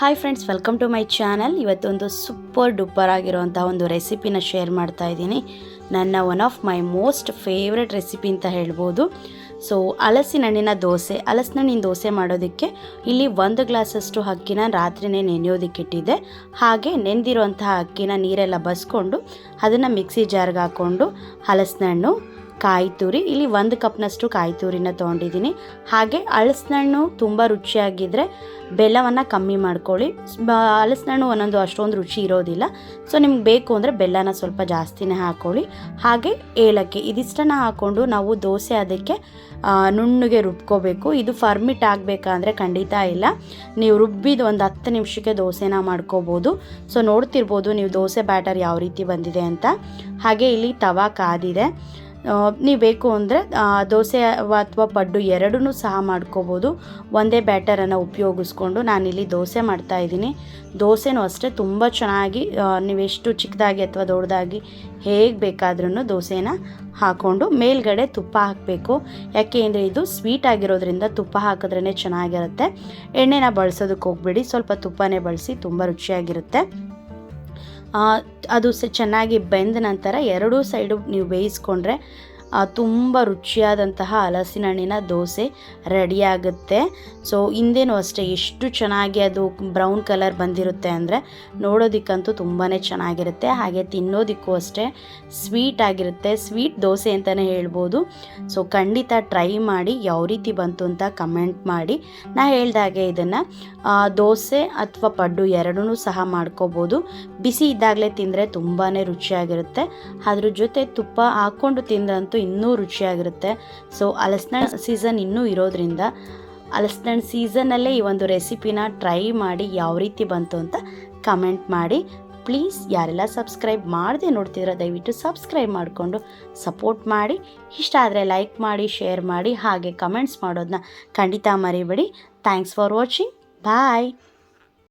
Hi friends welcome to my channel ಇವತ್ತೊಂದು super duper ಆಗಿರುವಂಥ ಒಂದು ರೆಸಿಪಿನ ಶೇರ್ ಮಾಡ್ತಾ ಇದ್ದೀನಿ. ನನ್ನ one of my most favourite recipe ಅಂತ ಹೇಳ್ಬೋದು. ಸೊ ಹಲಸಿನ ಹಣ್ಣಿನ ದೋಸೆ ಹಲಸಿನ ಹಣ್ಣಿನ ದೋಸೆ ಮಾಡೋದಕ್ಕೆ ಇಲ್ಲಿ ಒಂದು ಗ್ಲಾಸಷ್ಟು ಅಕ್ಕಿನ ರಾತ್ರಿನೇ ನೆನೆಯೋದಕ್ಕೆ ಇಟ್ಟಿದ್ದೆ. ಹಾಗೆ ನೆಂದಿರುವಂತಹ ಅಕ್ಕಿನ ನೀರೆಲ್ಲ ಬಸ್ಕೊಂಡು ಅದನ್ನು ಮಿಕ್ಸಿ ಜಾರ್ಗೆ ಹಾಕ್ಕೊಂಡು ಹಲಸಿನ ಹಣ್ಣು ಕಾಯಿ ತುರಿ ಇಲ್ಲಿ ಒಂದು ಕಪ್ನಷ್ಟು ಕಾಯಿ ತುರಿನ ತೊಗೊಂಡಿದ್ದೀನಿ. ಹಾಗೆ ಹಣ್ಣು ತುಂಬ ರುಚಿಯಾಗಿದ್ದರೆ ಬೆಲ್ಲವನ್ನು ಕಮ್ಮಿ ಮಾಡ್ಕೊಳ್ಳಿ. ಹಣ್ಣು ಒಂದೊಂದು ಅಷ್ಟೊಂದು ರುಚಿ ಇರೋದಿಲ್ಲ. ಸೊ, ನಿಮ್ಗೆ ಬೇಕು ಅಂದರೆ ಬೆಲ್ಲನ ಸ್ವಲ್ಪ ಜಾಸ್ತಿನೇ ಹಾಕ್ಕೊಳ್ಳಿ ಹಾಗೆ ಏಲಕ್ಕಿ ಇದಿಷ್ಟನ್ನು ಹಾಕ್ಕೊಂಡು ನಾವು ದೋಸೆ ಅದಕ್ಕೆ ನುಣ್ಣಗೆ ರುಬ್ಕೋಬೇಕು. ಇದು ಫರ್ಮಿಟ್ ಆಗಬೇಕಂದ್ರೆ ಖಂಡಿತ ಇಲ್ಲ. ನೀವು ರುಬ್ಬಿದ ಒಂದು ಹತ್ತು ನಿಮಿಷಕ್ಕೆ ದೋಸೆನ ಮಾಡ್ಕೋಬೋದು. ಸೊ, ನೋಡ್ತಿರ್ಬೋದು ನೀವು ದೋಸೆ ಬ್ಯಾಟರ್ ಯಾವ ರೀತಿ ಬಂದಿದೆ ಅಂತ. ಹಾಗೆ ಇಲ್ಲಿ ತವಾ ಕಾದಿದೆ. ನೀವು ಬೇಕು ಅಂದರೆ ದೋಸೆ ಅಥವಾ ಪಡ್ಡು ಎರಡೂ ಸಹ ಮಾಡ್ಕೋಬೋದು. ಒಂದೇ ಬ್ಯಾಟರನ್ನು ಉಪಯೋಗಿಸ್ಕೊಂಡು ನಾನಿಲ್ಲಿ ದೋಸೆ ಮಾಡ್ತಾ ಇದ್ದೀನಿ. ದೋಸೆನೂ ಅಷ್ಟೇ, ತುಂಬ ಚೆನ್ನಾಗಿ ನೀವೆಷ್ಟು ಚಿಕ್ಕದಾಗಿ ಅಥವಾ ದೊಡ್ಡದಾಗಿ ಹೇಗೆ ಬೇಕಾದ್ರೂ ದೋಸೆನ ಹಾಕ್ಕೊಂಡು ಮೇಲ್ಗಡೆ ತುಪ್ಪ ಹಾಕಬೇಕು. ಯಾಕೆ ಅಂದರೆ ಇದು ಸ್ವೀಟ್ ಆಗಿರೋದ್ರಿಂದ ತುಪ್ಪ ಹಾಕಿದ್ರೇ ಚೆನ್ನಾಗಿರುತ್ತೆ. ಎಣ್ಣೆನ ಬಳಸೋದಕ್ಕೆ ಹೋಗ್ಬೇಡಿ, ಸ್ವಲ್ಪ ತುಪ್ಪನೇ ಬಳಸಿ ತುಂಬ ರುಚಿಯಾಗಿರುತ್ತೆ. ಅದು ಸ ಚೆನ್ನಾಗಿ ಬೆಂದ ನಂತರ ಎರಡೂ ಸೈಡು ನೀವು ಬೇಯಿಸ್ಕೊಂಡ್ರೆ ತುಂಬ ರುಚಿಯಾದಂತಹ ಹಲಸಿನ ಹಣ್ಣಿನ ದೋಸೆ ರೆಡಿಯಾಗುತ್ತೆ. ಸೊ ಹಿಂದೇನೂ ಅಷ್ಟೇ, ಎಷ್ಟು ಚೆನ್ನಾಗಿ ಅದು ಬ್ರೌನ್ ಕಲರ್ ಬಂದಿರುತ್ತೆ ಅಂದರೆ ನೋಡೋದಕ್ಕಂತೂ ತುಂಬಾ ಚೆನ್ನಾಗಿರುತ್ತೆ. ಹಾಗೆ ತಿನ್ನೋದಕ್ಕೂ ಅಷ್ಟೇ ಸ್ವೀಟ್ ಆಗಿರುತ್ತೆ. ಸ್ವೀಟ್ ದೋಸೆ ಅಂತಲೇ ಹೇಳ್ಬೋದು. ಸೊ ಖಂಡಿತ ಟ್ರೈ ಮಾಡಿ, ಯಾವ ರೀತಿ ಬಂತು ಅಂತ ಕಮೆಂಟ್ ಮಾಡಿ. ನಾ ಹೇಳ್ದಾಗೆ ಇದನ್ನು ದೋಸೆ ಅಥವಾ ಪಡ್ಡು ಎರಡೂ ಸಹ ಮಾಡ್ಕೋಬೋದು. ಬಿಸಿ ಇದ್ದಾಗಲೇ ತಿಂದರೆ ತುಂಬಾ ರುಚಿಯಾಗಿರುತ್ತೆ. ಅದ್ರ ಜೊತೆ ತುಪ್ಪ ಹಾಕ್ಕೊಂಡು ತಿಂದ್ರಂತೂ ಇನ್ನೂ ರುಚಿಯಾಗಿರುತ್ತೆ. ಸೊ ಅಲಸನ ಸೀಸನ್ ಇನ್ನೂ ಇರೋದ್ರಿಂದ ಅಲಸನ ಸೀಸನಲ್ಲೇ ಈ ಒಂದು ರೆಸಿಪಿನ ಟ್ರೈ ಮಾಡಿ ಯಾವ ರೀತಿ ಬಂತು ಅಂತ ಕಮೆಂಟ್ ಮಾಡಿ. ಪ್ಲೀಸ್ ಯಾರೆಲ್ಲ ಸಬ್ಸ್ಕ್ರೈಬ್ ಮಾಡದೆ ನೋಡ್ತಿದ್ರೆ ದಯವಿಟ್ಟು ಸಬ್ಸ್ಕ್ರೈಬ್ ಮಾಡಿಕೊಂಡು ಸಪೋರ್ಟ್ ಮಾಡಿ. ಇಷ್ಟ ಆದರೆ ಲೈಕ್ ಮಾಡಿ ಶೇರ್ ಮಾಡಿ, ಹಾಗೆ ಕಮೆಂಟ್ಸ್ ಮಾಡೋದನ್ನ ಖಂಡಿತ ಮರಿಬೇಡಿ. Thanks for watching bye